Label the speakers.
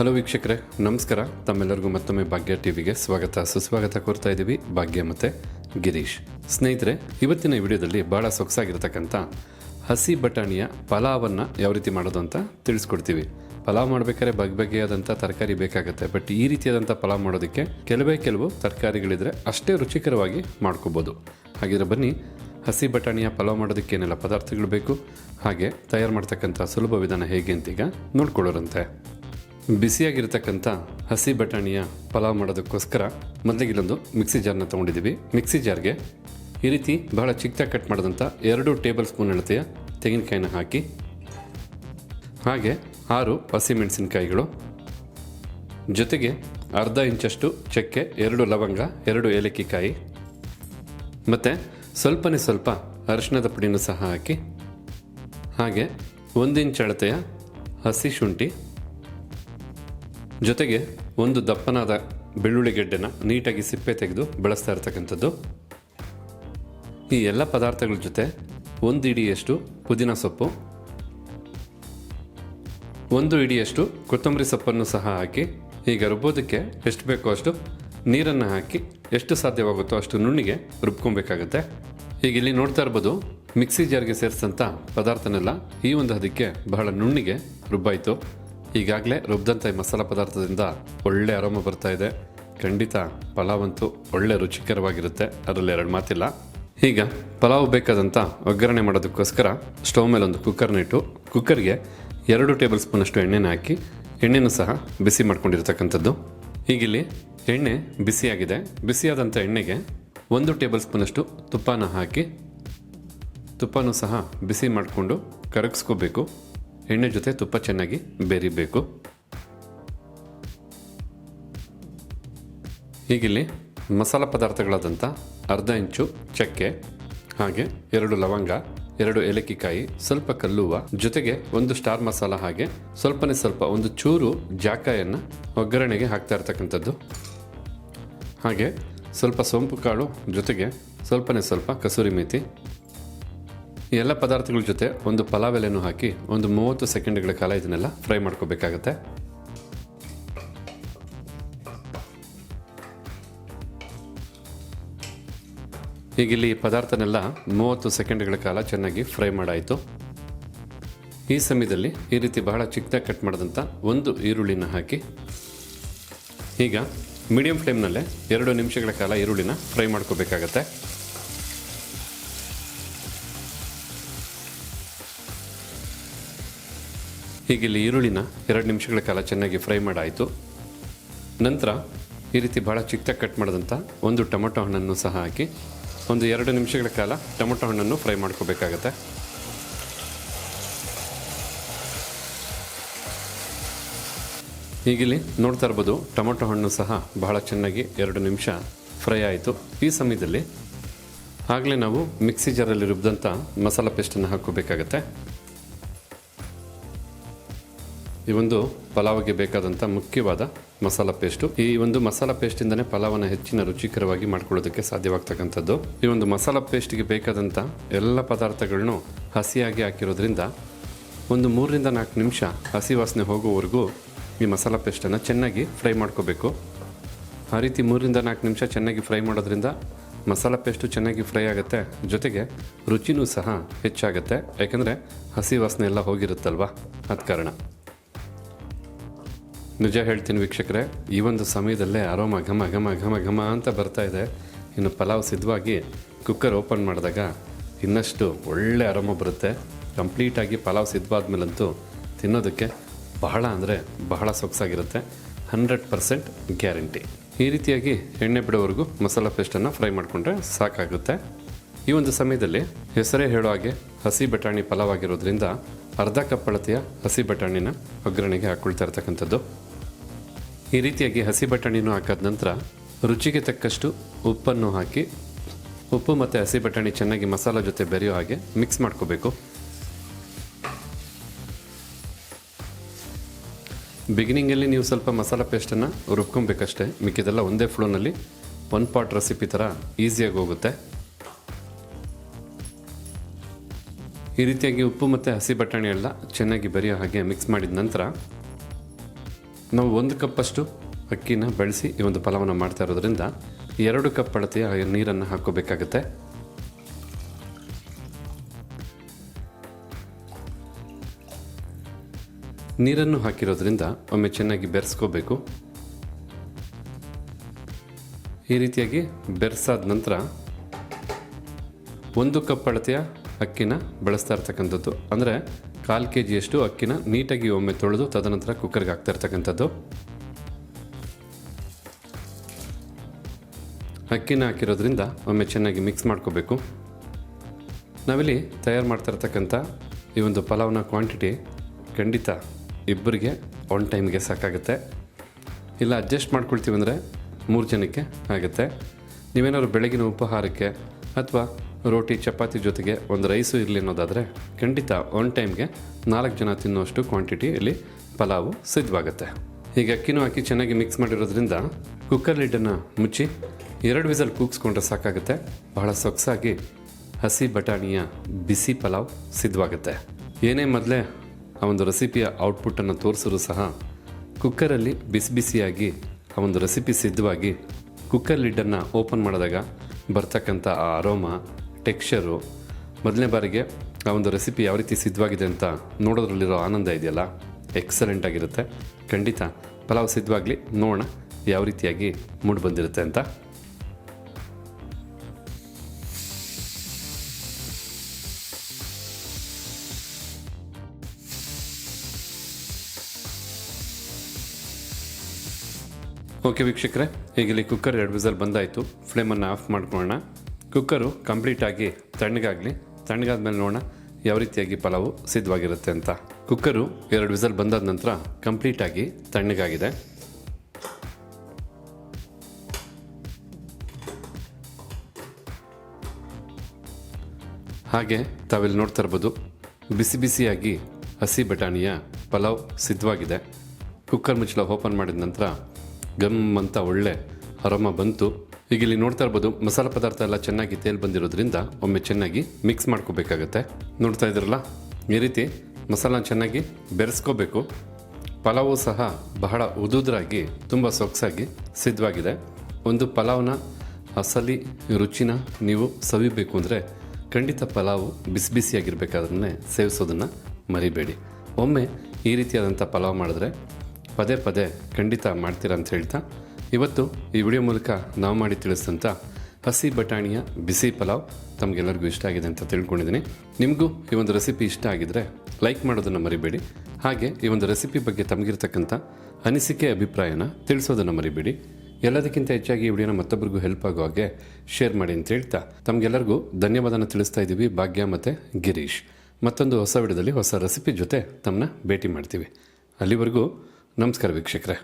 Speaker 1: Hello ವೀಕ್ಷಕರೇ, ನಮಸ್ಕಾರ. ತಮ್ಮೆಲ್ಲರಿಗೂ ಮತ್ತೊಮ್ಮೆ ಭಾಗ್ಯ ಟಿವಿಗೆ ಸ್ವಾಗತ. ಸುಸ್ವಾಗತ ಕೋರ್ತಾ ಇದ್ದೀವಿ ಭಾಗ್ಯ ಮತ್ತು ಗಿರೀಶ್. ಸ್ನೇಹಿತರೆ, ಇವತ್ತಿನ ವಿಡಿಯೋದಲ್ಲಿ ಭಾಳ ಸೊಗಸಾಗಿರ್ತಕ್ಕಂಥ ಹಸಿ ಬಟಾಣಿಯ ಪಲಾವನ್ನು ಯಾವ ರೀತಿ ಮಾಡೋದು ಅಂತ ತಿಳಿಸ್ಕೊಡ್ತೀವಿ. ಪಲಾವ್ ಮಾಡಬೇಕಾದ್ರೆ ಬಗೆ ಬಗೆಯಾದಂಥ ತರಕಾರಿ ಬೇಕಾಗುತ್ತೆ. ಬಟ್ ಈ ರೀತಿಯಾದಂಥ ಪಲಾವ್ ಮಾಡೋದಕ್ಕೆ ಕೆಲವೇ ಕೆಲವು ತರಕಾರಿಗಳಿದ್ರೆ ಅಷ್ಟೇ ರುಚಿಕರವಾಗಿ ಮಾಡ್ಕೋಬೋದು. ಹಾಗಿದ್ರೆ ಬನ್ನಿ, ಹಸಿ ಬಟಾಣಿಯ ಪಲಾವ್ ಮಾಡೋದಕ್ಕೆ ಏನೆಲ್ಲ ಪದಾರ್ಥಗಳು ಬೇಕು? ಹಾಗೆ ತಯಾರು ಮಾಡ್ತಕ್ಕಂಥ ಸುಲಭ ವಿಧಾನ ಹೇಗೆ ಅಂತೀಗ ನೋಡ್ಕೊಳ್ಳೋರಂತೆ. ಬಿಸಿಯಾಗಿರ್ತಕ್ಕಂಥ ಹಸಿ ಬಟಾಣಿಯ ಪಲಾವ್ ಮಾಡೋದಕ್ಕೋಸ್ಕರ ಮೊದಲಿಗೆ ಇಲ್ಲೊಂದು ಮಿಕ್ಸಿ ಜಾರ್ನ ತೊಗೊಂಡಿದ್ದೀವಿ. ಮಿಕ್ಸಿ ಜಾರ್ಗೆ ಈ ರೀತಿ ಬಹಳ ಚಿಕ್ಕದಾಗಿ ಕಟ್ ಮಾಡಿದಂಥ ಎರಡು ಟೇಬಲ್ ಸ್ಪೂನ್ ಅಳತೆಯ ತೆಂಗಿನಕಾಯಿನ ಹಾಕಿ, ಹಾಗೆ ಆರು ಹಸಿಮೆಣಸಿನಕಾಯಿಗಳು ಜೊತೆಗೆ ಅರ್ಧ ಇಂಚಷ್ಟು ಚಕ್ಕೆ, ಎರಡು ಲವಂಗ, ಎರಡು ಏಲಕ್ಕಿಕಾಯಿ, ಮತ್ತು ಸ್ವಲ್ಪನೇ ಸ್ವಲ್ಪ ಅರಿಶಿಣದ ಪುಡಿನೂ ಸಹ ಹಾಕಿ, ಹಾಗೆ ಒಂದು ಇಂಚ್ ಅಳತೆಯ ಹಸಿ ಶುಂಠಿ ಜೊತೆಗೆ ಒಂದು ದಪ್ಪನಾದ ಬೆಳ್ಳುಳ್ಳಿ ಗೆಡ್ಡೆನ ನೀಟಾಗಿ ಸಿಪ್ಪೆ ತೆಗೆದು ಬಳಸ್ತಾ ಇರ್ತಕ್ಕಂಥದ್ದು. ಈ ಎಲ್ಲ ಪದಾರ್ಥಗಳ ಜೊತೆ ಒಂದು ಇಡಿಯಷ್ಟು ಪುದೀನ ಸೊಪ್ಪು, ಒಂದು ಇಡಿಯಷ್ಟು ಕೊತ್ತಂಬರಿ ಸೊಪ್ಪನ್ನು ಸಹ ಹಾಕಿ, ಈಗ ರುಬ್ಬೋದಕ್ಕೆ ಎಷ್ಟು ಬೇಕೋ ಅಷ್ಟು ನೀರನ್ನು ಹಾಕಿ ಎಷ್ಟು ಸಾಧ್ಯವಾಗುತ್ತೋ ಅಷ್ಟು ನುಣ್ಣಿಗೆ ರುಬ್ಕೊಬೇಕಾಗುತ್ತೆ. ಈಗ ಇಲ್ಲಿ ನೋಡ್ತಾ ಇರ್ಬೋದು, ಮಿಕ್ಸಿ ಜಾರ್ಗೆ ಸೇರಿಸಿದಂಥ ಪದಾರ್ಥನೆಲ್ಲ ಈ ಒಂದು ಹದಕ್ಕೆ ಬಹಳ ನುಣ್ಣಿಗೆ ರುಬ್ಬಾಯಿತು. ಈಗಾಗಲೇ ರುಬ್ಬಿದಂಥ ಈ ಮಸಾಲ ಪದಾರ್ಥದಿಂದ ಒಳ್ಳೆ ಅರೋಮ ಬರ್ತಾ ಇದೆ. ಖಂಡಿತ ಪಲಾವ್ ಅಂತೂ ಒಳ್ಳೆ ರುಚಿಕರವಾಗಿರುತ್ತೆ. ಅದರಲ್ಲಿ ಎರಡು ಮಾತಿಲ್ಲ. ಈಗ ಪಲಾವ್ ಬೇಕಾದಂಥ ಒಗ್ಗರಣೆ ಮಾಡೋದಕ್ಕೋಸ್ಕರ ಸ್ಟವ್ ಮೇಲೆ ಒಂದು ಕುಕ್ಕರ್ನ ಇಟ್ಟು ಕುಕ್ಕರ್ಗೆ ಎರಡು ಟೇಬಲ್ ಸ್ಪೂನಷ್ಟು ಎಣ್ಣೆನ ಹಾಕಿ ಎಣ್ಣೆನೂ ಸಹ ಬಿಸಿ ಮಾಡ್ಕೊಂಡಿರ್ತಕ್ಕಂಥದ್ದು. ಈಗಿಲ್ಲಿ ಎಣ್ಣೆ ಬಿಸಿಯಾಗಿದೆ. ಬಿಸಿಯಾದಂಥ ಎಣ್ಣೆಗೆ ಒಂದು ಟೇಬಲ್ ಸ್ಪೂನಷ್ಟು ತುಪ್ಪನ ಹಾಕಿ ತುಪ್ಪನೂ ಸಹ ಬಿಸಿ ಮಾಡಿಕೊಂಡು ಕರಗಿಸ್ಕೋಬೇಕು. ಎಣ್ಣೆ ಜೊತೆ ತುಪ್ಪ ಚೆನ್ನಾಗಿ ಬೆರಿಬೇಕು. ಈಗಿಲ್ಲಿ ಮಸಾಲ ಪದಾರ್ಥಗಳಾದಂಥ ಅರ್ಧ ಇಂಚು ಚಕ್ಕೆ, ಹಾಗೆ ಎರಡು ಲವಂಗ, ಎರಡು ಏಲಕ್ಕಿಕಾಯಿ, ಸ್ವಲ್ಪ ಕಲ್ಲುವ, ಜೊತೆಗೆ ಒಂದು ಸ್ಟಾರ್ ಮಸಾಲ ಹಾಗೆ ಸ್ವಲ್ಪನೇ ಸ್ವಲ್ಪ ಒಂದು ಚೂರು ಜಾಕಾಯನ್ನು ಒಗ್ಗರಣೆಗೆ ಹಾಕ್ತಾ ಇರ್ತಕ್ಕಂಥದ್ದು. ಹಾಗೆ ಸ್ವಲ್ಪ ಸೋಂಪು ಕಾಳು ಜೊತೆಗೆ ಸ್ವಲ್ಪನೇ ಸ್ವಲ್ಪ ಕಸೂರಿ ಮೇಥಿ ಈ ಎಲ್ಲ ಪದಾರ್ಥಗಳ ಜೊತೆ ಒಂದು ಪಲಾವ್ ಎಲೆನೂ ಹಾಕಿ ಒಂದು ಮೂವತ್ತು ಸೆಕೆಂಡ್ಗಳ ಕಾಲ ಇದನ್ನೆಲ್ಲ ಫ್ರೈ ಮಾಡ್ಕೋಬೇಕಾಗತ್ತೆ. ಹೀಗಿಲ್ಲಿ ಪದಾರ್ಥನೆಲ್ಲ ಮೂವತ್ತು ಸೆಕೆಂಡ್ಗಳ ಕಾಲ ಚೆನ್ನಾಗಿ ಫ್ರೈ ಮಾಡಾಯಿತು. ಈ ಸಮಯದಲ್ಲಿ ಈ ರೀತಿ ಬಹಳ ಚಿಕ್ಕದಾಗಿ ಕಟ್ ಮಾಡಿದಂಥ ಒಂದು ಈರುಳ್ಳಿನ ಹಾಕಿ ಈಗ ಮೀಡಿಯಂ ಫ್ಲೇಮ್ನಲ್ಲೇ ಎರಡು ನಿಮಿಷಗಳ ಕಾಲ ಈರುಳ್ಳಿನ ಫ್ರೈ ಮಾಡ್ಕೋಬೇಕಾಗತ್ತೆ. ಹೀಗೆ ಇಲ್ಲಿ ಈರುಳ್ಳಿನ ಎರಡು ನಿಮಿಷಗಳ ಕಾಲ ಚೆನ್ನಾಗಿ ಫ್ರೈ ಮಾಡಾಯಿತು. ನಂತರ ಈ ರೀತಿ ಭಾಳ ಚಿಕ್ಕದಾಗಿ ಕಟ್ ಮಾಡಿದಂಥ ಒಂದು ಟೊಮೊಟೊ ಹಣ್ಣನ್ನು ಸಹ ಹಾಕಿ ಒಂದು ಎರಡು ನಿಮಿಷಗಳ ಕಾಲ ಟೊಮೊಟೊ ಹಣ್ಣನ್ನು ಫ್ರೈ ಮಾಡ್ಕೋಬೇಕಾಗತ್ತೆ. ಈಗಿಲ್ಲಿ ನೋಡ್ತಾ ಇರ್ಬೋದು ಟೊಮೊಟೊ ಹಣ್ಣು ಸಹ ಬಹಳ ಚೆನ್ನಾಗಿ ಎರಡು ನಿಮಿಷ ಫ್ರೈ ಆಯಿತು. ಈ ಸಮಯದಲ್ಲಿ ಆಗಲೇ ನಾವು ಮಿಕ್ಸಿ ಜಾರಲ್ಲಿ ರುಬ್ಬಿದಂಥ ಮಸಾಲ ಪೇಸ್ಟನ್ನು ಹಾಕೋಬೇಕಾಗತ್ತೆ ಈ ಒಂದು ಪಲಾವ್ಗೆ ಬೇಕಾದಂಥ ಮುಖ್ಯವಾದ ಮಸಾಲ ಪೇಸ್ಟು. ಈ ಒಂದು ಮಸಾಲ ಪೇಸ್ಟಿಂದನೇ ಪಲಾವನ್ನು ಹೆಚ್ಚಿನ ರುಚಿಕರವಾಗಿ ಮಾಡ್ಕೊಳ್ಳೋದಕ್ಕೆ ಸಾಧ್ಯವಾಗ್ತಕ್ಕಂಥದ್ದು. ಈ ಒಂದು ಮಸಾಲ ಪೇಸ್ಟ್ಗೆ ಬೇಕಾದಂಥ ಎಲ್ಲ ಪದಾರ್ಥಗಳನ್ನು ಹಸಿಯಾಗಿ ಹಾಕಿರೋದ್ರಿಂದ ಒಂದು ಮೂರರಿಂದ ನಾಲ್ಕು ನಿಮಿಷ ಹಸಿ ವಾಸನೆ ಹೋಗೋವರೆಗೂ ಈ ಮಸಾಲ ಪೇಸ್ಟನ್ನು ಚೆನ್ನಾಗಿ ಫ್ರೈ ಮಾಡ್ಕೋಬೇಕು. ಆ ರೀತಿ ಮೂರರಿಂದ ನಾಲ್ಕು ನಿಮಿಷ ಚೆನ್ನಾಗಿ ಫ್ರೈ ಮಾಡೋದ್ರಿಂದ ಮಸಾಲ ಪೇಸ್ಟು ಚೆನ್ನಾಗಿ ಫ್ರೈ ಆಗುತ್ತೆ. ಜೊತೆಗೆ ರುಚಿನೂ ಸಹ ಹೆಚ್ಚಾಗುತ್ತೆ. ಯಾಕಂದರೆ ಹಸಿ ವಾಸನೆ ಎಲ್ಲ ಹೋಗಿರುತ್ತಲ್ವ? ಅದ ಕಾರಣ. ನಿಜ ಹೇಳ್ತೀನಿ ವೀಕ್ಷಕರೇ, ಈ ಒಂದು ಸಮಯದಲ್ಲೇ ಅರೋಮ ಘಮ ಘಮ ಘಮ ಘಮ ಅಂತ ಬರ್ತಾ ಇದೆ. ಇನ್ನು ಪಲಾವ್ ಸಿದ್ಧವಾಗಿ ಕುಕ್ಕರ್ ಓಪನ್ ಮಾಡಿದಾಗ ಇನ್ನಷ್ಟು ಒಳ್ಳೆ ಅರೋಮ ಬರುತ್ತೆ. ಕಂಪ್ಲೀಟಾಗಿ ಪಲಾವ್ ಸಿದ್ಧವಾದ್ಮೇಲಂತೂ ತಿನ್ನೋದಕ್ಕೆ ಬಹಳ ಅಂದರೆ ಬಹಳ ಸೊಗಸಾಗಿರುತ್ತೆ. Hundred percent guarantee. ಈ ರೀತಿಯಾಗಿ ಎಣ್ಣೆ ಬಿಡೋವರೆಗೂ ಮಸಾಲ ಪೇಸ್ಟನ್ನು ಫ್ರೈ ಮಾಡಿಕೊಂಡ್ರೆ ಸಾಕಾಗುತ್ತೆ. ಈ ಒಂದು ಸಮಯದಲ್ಲಿ ಹೆಸರೇ ಹೇಳೋ ಹಾಗೆ ಹಸಿ ಬಟಾಣಿ ಪಲಾವ್ ಆಗಿರೋದ್ರಿಂದ ಅರ್ಧ ಕಪ್ ಅಳತೆಯ ಹಸಿ ಬಟಾಣಿನ ಒಗ್ಗರಣೆಗೆ ಹಾಕ್ಕೊಳ್ತಾ ಇರ್ತಕ್ಕಂಥದ್ದು. ಈ ರೀತಿಯಾಗಿ ಹಸಿ ಬಟಾಣಿನೂ ಹಾಕಾದ ನಂತರ ರುಚಿಗೆ ತಕ್ಕಷ್ಟು ಉಪ್ಪನ್ನು ಹಾಕಿ, ಉಪ್ಪು ಮತ್ತು ಹಸಿ ಬಟಾಣಿ ಚೆನ್ನಾಗಿ ಮಸಾಲ ಜೊತೆ ಬೆರೆಯೋ ಹಾಗೆ ಮಿಕ್ಸ್ ಮಾಡ್ಕೋಬೇಕು. ಬಿಗಿನಿಂಗಲ್ಲಿ ನೀವು ಸ್ವಲ್ಪ ಮಸಾಲ ಪೇಸ್ಟನ್ನು ರುಬ್ಕೊಬೇಕಷ್ಟೇ, ಮಿಕ್ಕಿದೆಲ್ಲ ಒಂದೇ ಫ್ಲೋನಲ್ಲಿ ಒನ್ ಪಾಟ್ ರೆಸಿಪಿ ಥರ ಈಸಿಯಾಗಿ ಹೋಗುತ್ತೆ. ಈ ರೀತಿಯಾಗಿ ಉಪ್ಪು ಮತ್ತು ಹಸಿ ಬಟಾಣಿ ಎಲ್ಲ ಚೆನ್ನಾಗಿ ಬೆರೆಯೋ ಹಾಗೆ ಮಿಕ್ಸ್ ಮಾಡಿದ ನಂತರ ನಾವು ಒಂದು ಕಪ್ಪಷ್ಟು ಅಕ್ಕಿನ ಬಳಸಿ ಈ ಒಂದು ಪಲಾವನ್ನು ಮಾಡ್ತಾ ಇರೋದ್ರಿಂದ ಎರಡು ಕಪ್ ಅಳತೆಯ ನೀರನ್ನು ಹಾಕೋಬೇಕಾಗುತ್ತೆ ನೀರನ್ನು ಹಾಕಿರೋದ್ರಿಂದ ಒಮ್ಮೆ ಚೆನ್ನಾಗಿ ಬೆರೆಸ್ಕೋಬೇಕು. ಈ ರೀತಿಯಾಗಿ ಬೆರೆಸಾದ ನಂತರ ಒಂದು ಕಪ್ ಅಳತೆಯ ಅಕ್ಕಿನ ಬಳಸ್ತಾ ಇರ್ತಕ್ಕಂಥದ್ದು. ಅಂದರೆ ಕಾಲು ಕೆ ಜಿಯಷ್ಟು ಅಕ್ಕಿನ ನೀಟಾಗಿ ಒಮ್ಮೆ ತೊಳೆದು ತದನಂತರ ಕುಕ್ಕರ್ಗೆ ಹಾಕ್ತಾ ಇರ್ತಕ್ಕಂಥದ್ದು. ಅಕ್ಕಿನ ಹಾಕಿರೋದ್ರಿಂದ ಒಮ್ಮೆ ಚೆನ್ನಾಗಿ ಮಿಕ್ಸ್ ಮಾಡ್ಕೋಬೇಕು. ನಾವಿಲ್ಲಿ ತಯಾರು ಮಾಡ್ತಾ ಇರ್ತಕ್ಕಂಥ ಈ ಒಂದು ಪಲಾವ್ನ ಕ್ವಾಂಟಿಟಿ ಖಂಡಿತ ಇಬ್ಬರಿಗೆ ಒನ್ ಟೈಮ್ಗೆ ಸಾಕಾಗುತ್ತೆ. ಇಲ್ಲ ಅಡ್ಜಸ್ಟ್ ಮಾಡ್ಕೊಳ್ತೀವಿ ಅಂದರೆ ಮೂರು ಜನಕ್ಕೆ ಆಗುತ್ತೆ. ನೀವೇನಾದ್ರು ಬೆಳಗಿನ ಉಪಹಾರಕ್ಕೆ ಅಥವಾ ರೋಟಿ, ಚಪಾತಿ ಜೊತೆಗೆ ಒಂದು ರೈಸು ಇರಲಿ ಅನ್ನೋದಾದರೆ ಖಂಡಿತ ಒನ್ ಟೈಮ್ಗೆ ನಾಲ್ಕು ಜನ ತಿನ್ನುವಷ್ಟು ಕ್ವಾಂಟಿಟಿ ಇಲ್ಲಿ ಪಲಾವು ಸಿದ್ಧವಾಗುತ್ತೆ. ಈಗ ಅಕ್ಕಿನೂ ಹಾಕಿ ಚೆನ್ನಾಗಿ ಮಿಕ್ಸ್ ಮಾಡಿರೋದ್ರಿಂದ ಕುಕ್ಕರ್ ಲಿಡ್ಡನ್ನು ಮುಚ್ಚಿ ಎರಡು ವಿಸಲ್ ಕೂಗಿಸ್ಕೊಂಡ್ರೆ ಸಾಕಾಗುತ್ತೆ. ಬಹಳ ಸೊಗಸಾಗಿ ಹಸಿ ಬಟಾಣಿಯ ಬಿಸಿ ಪಲಾವ್ ಸಿದ್ಧವಾಗುತ್ತೆ. ಏನೇ ಮೊದಲೇ ಆ ಒಂದು ರೆಸಿಪಿಯ ಔಟ್ಪುಟ್ಟನ್ನು ತೋರಿಸಿದ್ರು ಸಹ ಕುಕ್ಕರಲ್ಲಿ ಬಿಸಿ ಬಿಸಿಯಾಗಿ ಆ ಒಂದು ರೆಸಿಪಿ ಸಿದ್ಧವಾಗಿ ಕುಕ್ಕರ್ ಲಿಡ್ಡನ್ನು ಓಪನ್ ಮಾಡಿದಾಗ ಬರ್ತಕ್ಕಂಥ ಆ ಅರೋಮ ಟೆಕ್ಸ್ಚರು. ಮೊದಲನೇ ಬಾರಿಗೆ ಆ ಒಂದು ರೆಸಿಪಿ ಯಾವ ರೀತಿ ಸಿದ್ಧವಾಗಿದೆ ಅಂತ ನೋಡೋದ್ರಲ್ಲಿರೋ ಆನಂದ ಇದೆಯಲ್ಲ? ಎಕ್ಸಲೆಂಟ್ ಆಗಿರುತ್ತೆ. ಖಂಡಿತ ಪಲಾವ್ ಸಿದ್ಧವಾಗಲಿ ನೋಡೋಣ ಯಾವ ರೀತಿಯಾಗಿ ಮೂಡ್ ಬಂದಿರುತ್ತೆ ಅಂತ. ಓಕೆ ವೀಕ್ಷಕರೇ ಈಗ ಇಲ್ಲಿ ಕುಕ್ಕರ್ ಎರಡು ವಿಸಲ್ ಬಂದಾಯಿತು. ಫ್ಲೇಮನ್ನು ಆಫ್ ಮಾಡ್ಕೊಳ್ಳೋಣ. ಕುಕ್ಕರು ಕಂಪ್ಲೀಟಾಗಿ ತಣ್ಣಗಾಗಲಿ. ತಣ್ಣಗಾದ್ಮೇಲೆ ನೋಡೋಣ ಯಾವ ರೀತಿಯಾಗಿ ಪಲಾವು ಸಿದ್ಧವಾಗಿರುತ್ತೆ ಅಂತ. ಕುಕ್ಕರು ಎರಡು ವಿಸಲ್ ಬಂದಾದ ನಂತರ ಕಂಪ್ಲೀಟಾಗಿ ತಣ್ಣಗಾಗಿದೆ. ಹಾಗೆ ತಾವಿಲ್ಲಿ ನೋಡ್ತಾ ಇರ್ಬೋದು, ಬಿಸಿ ಬಿಸಿಯಾಗಿ ಹಸಿ ಬಟಾಣಿಯ ಪಲಾವ್ ಸಿದ್ಧವಾಗಿದೆ. ಕುಕ್ಕರ್ ಮುಚ್ಚಳ ಓಪನ್ ಮಾಡಿದ ನಂತರ ಗಮ್ ಅಂತ ಒಳ್ಳೆ ಅರಮ ಬಂತು. ಈಗ ಇಲ್ಲಿ ನೋಡ್ತಾ ಇರ್ಬೋದು, ಮಸಾಲೆ ಪದಾರ್ಥ ಎಲ್ಲ ಚೆನ್ನಾಗಿ ತೇಲ್ ಬಂದಿರೋದ್ರಿಂದ ಒಮ್ಮೆ ಚೆನ್ನಾಗಿ ಮಿಕ್ಸ್ ಮಾಡ್ಕೋಬೇಕಾಗತ್ತೆ. ನೋಡ್ತಾ ಇದ್ರಲ್ಲ ಈ ರೀತಿ ಮಸಾಲ ಚೆನ್ನಾಗಿ ಬೆರೆಸ್ಕೋಬೇಕು. ಪಲಾವು ಸಹ ಬಹಳ ಉದುದ್ರಾಗಿ, ತುಂಬ ಸೊಗಸಾಗಿ ಸಿದ್ಧವಾಗಿದೆ. ಒಂದು ಪಲಾವ್ನ ಅಸಲಿ ರುಚಿನ ನೀವು ಸವಿಬೇಕು ಅಂದರೆ ಖಂಡಿತ ಪಲಾವು ಬಿಸಿ ಬಿಸಿಯಾಗಿರ್ಬೇಕಾದ್ರೆ ಸೇವಿಸೋದನ್ನು ಮರಿಬೇಡಿ. ಒಮ್ಮೆ ಈ ರೀತಿಯಾದಂಥ ಪಲಾವ್ ಮಾಡಿದ್ರೆ ಪದೇ ಪದೇ ಖಂಡಿತ ಮಾಡ್ತೀರಾ ಅಂತ ಹೇಳ್ತಾ ಇವತ್ತು ಈ ವಿಡಿಯೋ ಮೂಲಕ ನಾವು ಮಾಡಿ ತಿಳಿಸಿದಂಥ ಹಸಿ ಬಟಾಣಿಯ ಬಿಸಿ ಪಲಾವ್ ತಮಗೆಲ್ಲರಿಗೂ ಇಷ್ಟ ಆಗಿದೆ ಅಂತ ತಿಳ್ಕೊಂಡಿದ್ದೀನಿ. ನಿಮಗೂ ಈ ಒಂದು ರೆಸಿಪಿ ಇಷ್ಟ ಆಗಿದ್ದರೆ ಲೈಕ್ ಮಾಡೋದನ್ನು ಮರಿಬೇಡಿ. ಹಾಗೆ ಈ ಒಂದು ರೆಸಿಪಿ ಬಗ್ಗೆ ತಮಗಿರ್ತಕ್ಕಂಥ ಅನಿಸಿಕೆ ಅಭಿಪ್ರಾಯನ ತಿಳಿಸೋದನ್ನು ಮರಿಬೇಡಿ. ಎಲ್ಲದಕ್ಕಿಂತ ಹೆಚ್ಚಾಗಿ ಈ ವಿಡಿಯೋನ ಮತ್ತೊಬ್ಬರಿಗೂ ಹೆಲ್ಪ್ ಆಗೋ ಹಾಗೆ ಶೇರ್ ಮಾಡಿ ಅಂತ ಹೇಳ್ತಾ ತಮಗೆಲ್ಲರಿಗೂ ಧನ್ಯವಾದನ ತಿಳಿಸ್ತಾ ಇದ್ದೀವಿ ಭಾಗ್ಯ ಮತ್ತು ಗಿರೀಶ್. ಮತ್ತೊಂದು ಹೊಸ ವಿಡಿಯೋದಲ್ಲಿ ಹೊಸ ರೆಸಿಪಿ ಜೊತೆ ತಮ್ಮನ್ನ ಭೇಟಿ ಮಾಡ್ತೀವಿ. ಅಲ್ಲಿವರೆಗೂ ನಮಸ್ಕಾರ ವೀಕ್ಷಕರೇ.